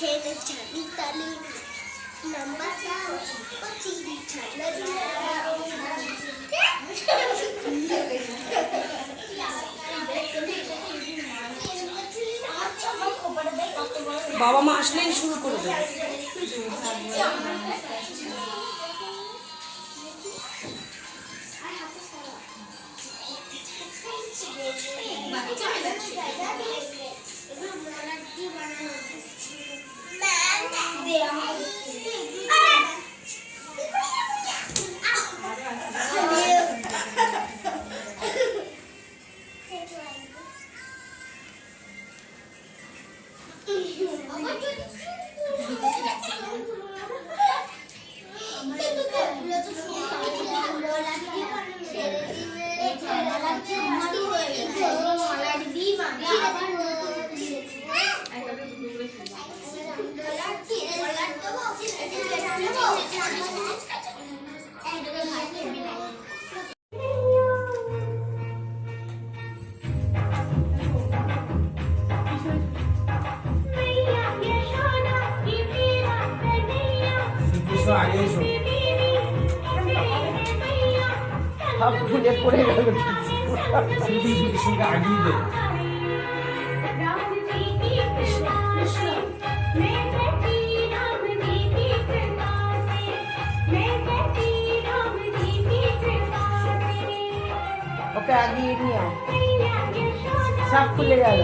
ছেলে ছানি তালি নাম্বার দাও ছানা বাবা মা আসলেই শুরু করে দেবে। শ্রীকৃষ্ণ আগে এসো সব ভুলে পড়ে গেল শ্রীকৃষ্ণ শ্রীকৃষ্ণকে আগিয়ে দে ওকে আগিয়ে নিও সব খুলে গেল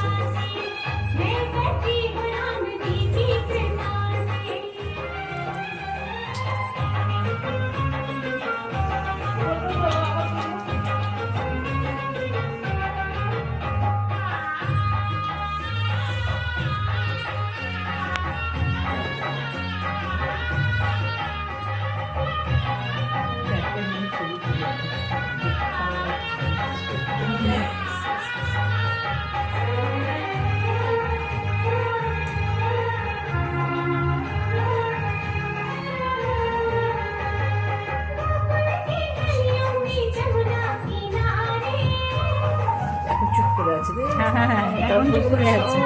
ছিঁড়ে ফেলেছে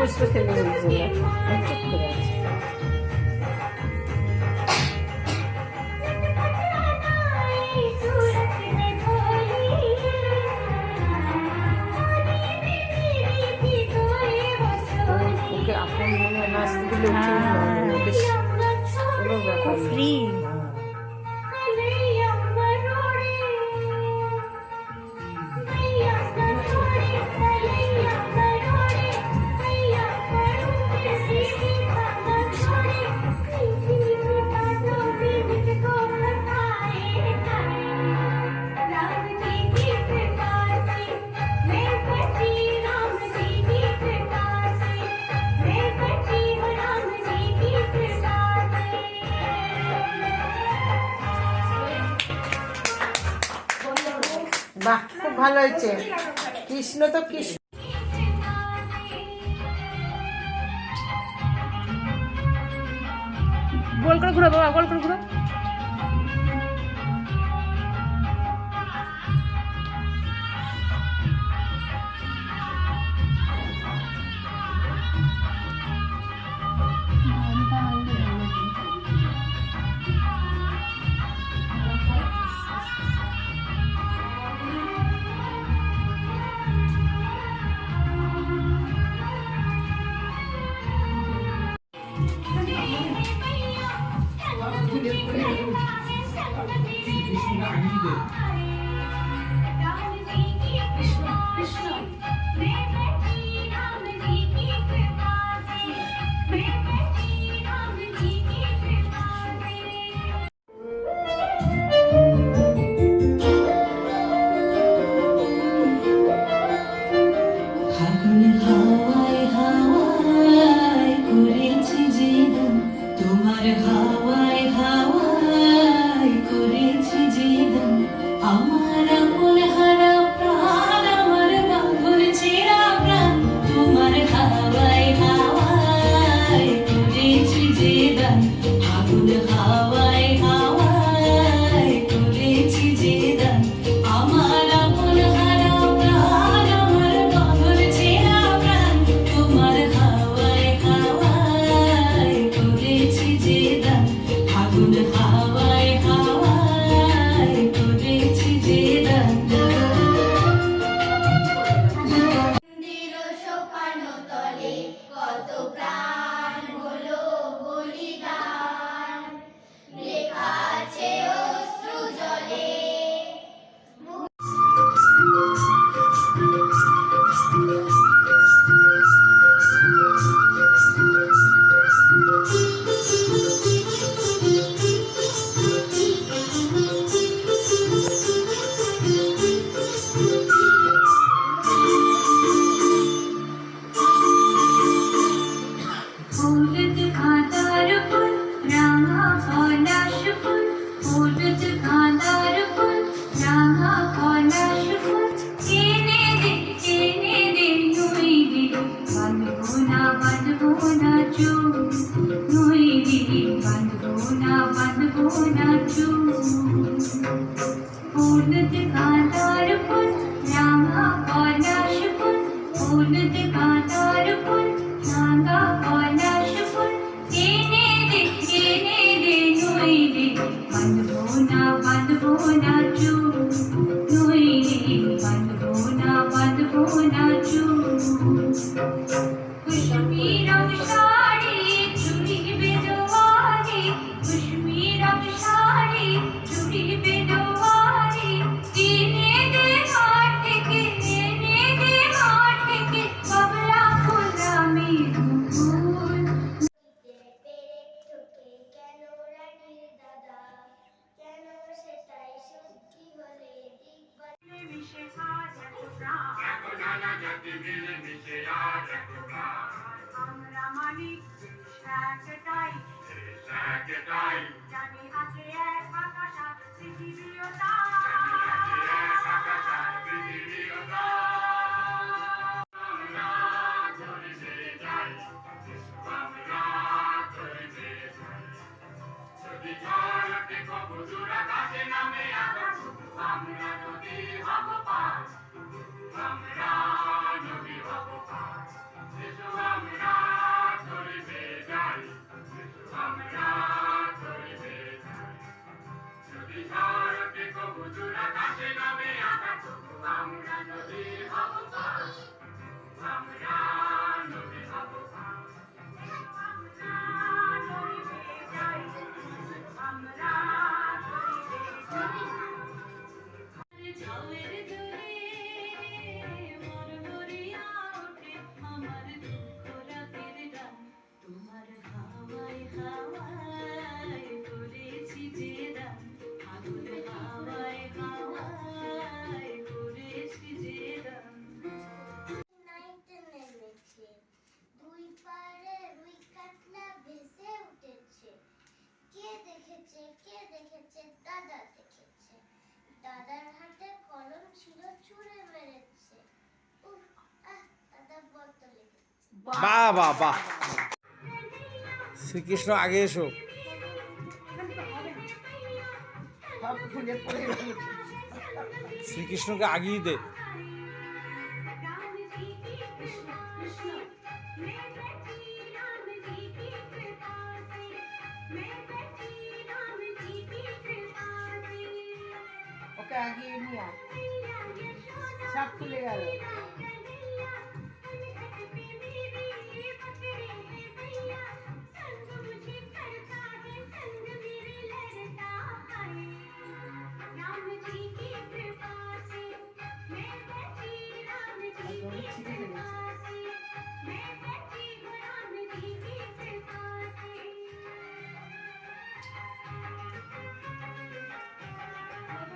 música feminina. Muito grande. Krishna তো কৃষ্ণ গোল করে ঘুরো বাবা গোল করে ঘুরো। Yeah. not you. আমরা যদি হব পাঁচ আমরা Tell me to do বাহ বাহ বাহ। শ্রীকৃষ্ণ আগে এসো। শ্রীকৃষ্ণকে আগিয়ে দে।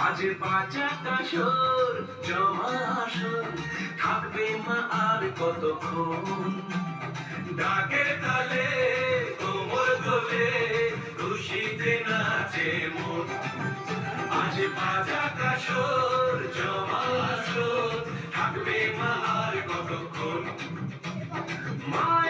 আজ বাঁচাটা সোর, জমা আসর থাকবে মা আর কতক্ষণ? ডাকে তালে তোমর গলে খুশিতে নাচে মন। আজ বাঁচাটা সোর, জমা আসর থাকবে মা আর কতক্ষণ? মা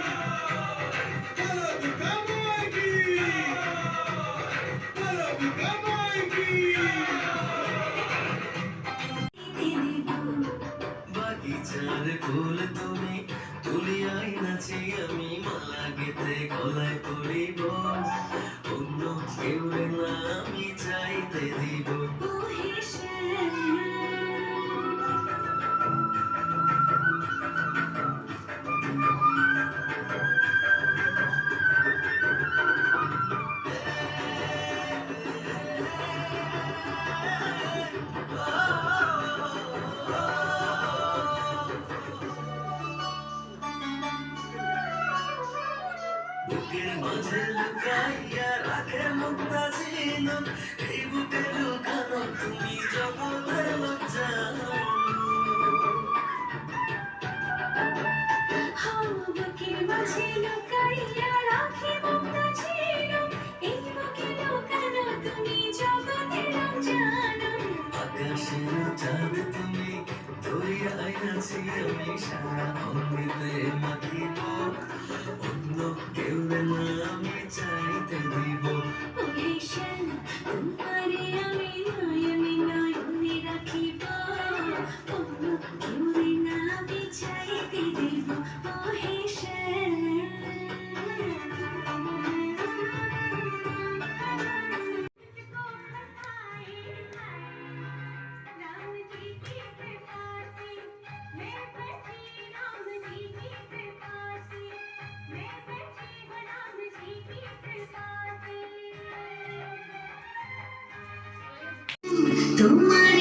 গেছি আমি মালা গেতে গলায় পড়িব অন্য কেউ না আমি চাইতে দিব। de Come.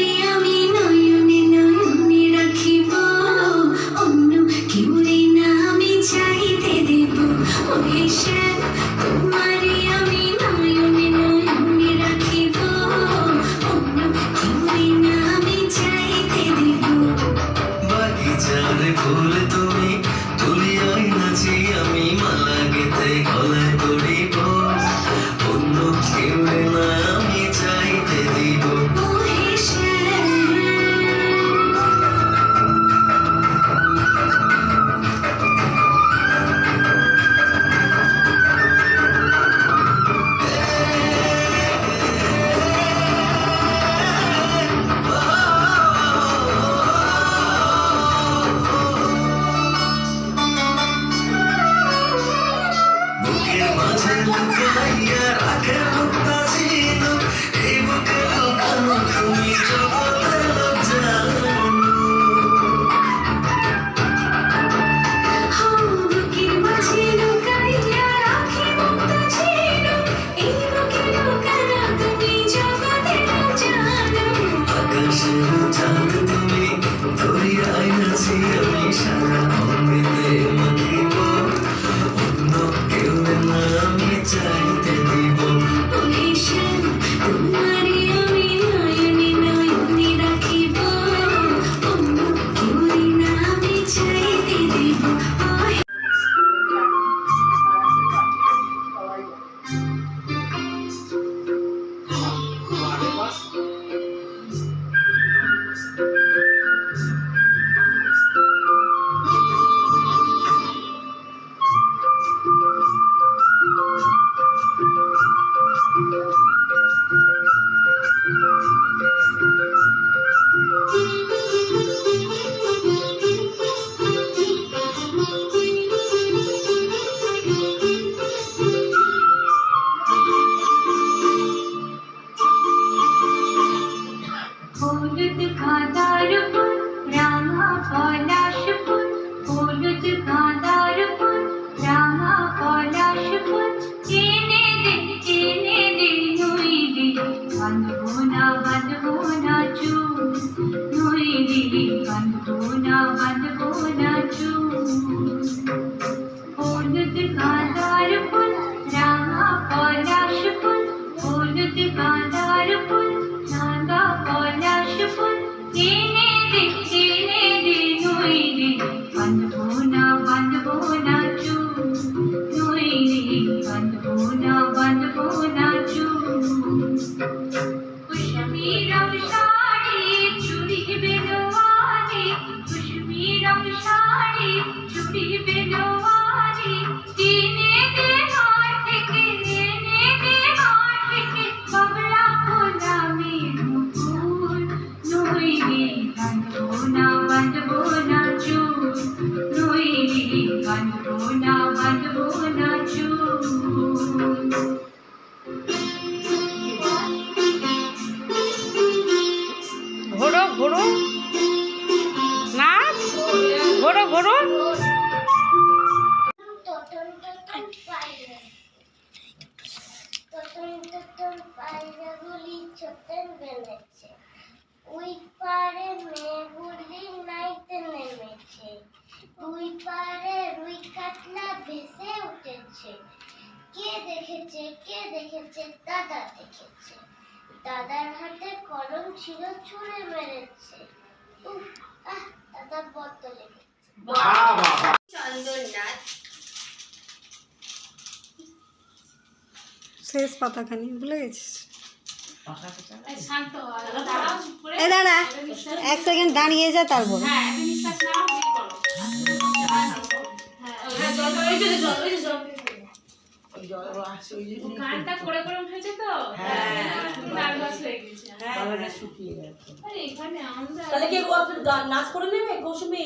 কাতলা ভেসে উঠেছে কে দেখেছে কে দেখেছে দাদা দেখেছে দাদার হাতে কলম ছিল, ছুঁড়ে মেরেছে। উফ, আহ দাদা বড্ড লেগেছে চন্দননাথ শেষ পাতাখানি ভুলে গেছিস? এ দাঁড়া। এক সেকেন্ড দাঁড়িয়ে যা তারপর। গানটা করে। করে উঠেছে তো? নার্ভাস হয়ে গেছে আরে এখানে আমরা তাহলে কি ও নাচ করে নেবে কৌশুমি?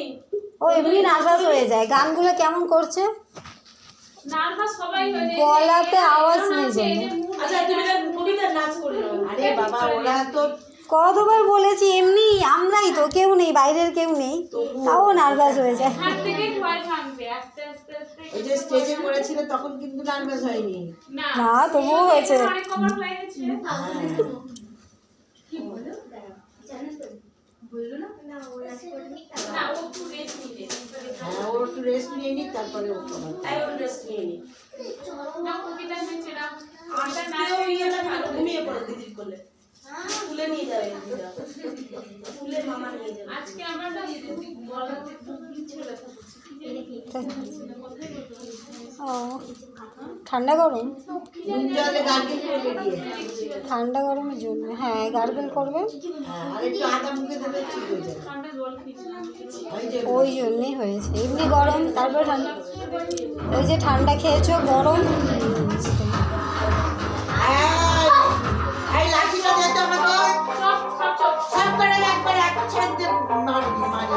ও এমনি নার্ভাস হয়ে যায়। গানগুলো কেমন করছে? নার্ভাস সবাই হয়ে যায়। গলাতে আওয়াজ নেই আচ্ছা তুমি একটা কবিতার নাচ করে নাও আরে বাবা ওরা তো কতবার বলেছি এমনি আমরাই তো কেউ নেই বাইরের কেউ নেই। তাও নার্ভাস হয়ে যায়। হাত থেকে ভয় ভাঙবে আস্তে আস্তে আস্তে। ওই যে স্টেজে করেছিল তখন কিন্তু নার্ভাস হয়নি। না। না তবুও হয়েছে। না? ও একটু রেস্ট নিলে হ্যাঁ ওর একটু রেস্ট নিয়ে নিক তারপরে ও করবে তাই রেস্ট নিয়ে নিক। না কবিতা হয়েছে না ইয়েটা ভালো। ঘুমিয়ে পড়ো কোলে। তুলে নিয়ে যাবে তুলে মামা নিয়ে যাবে। আজকে আমরা না গলাতে ছিল ব্যথা করছে ও ঠান্ডা গরম? ঠান্ডা গরমের জন্য হ্যাঁ গার্গেল করবে। ওই জন্যই হয়েছে। এমনি গরম তারপরে ঠান্ডা ওই যে ঠান্ডা খেয়েছো গরম। সব করে একবার এক মারি মারি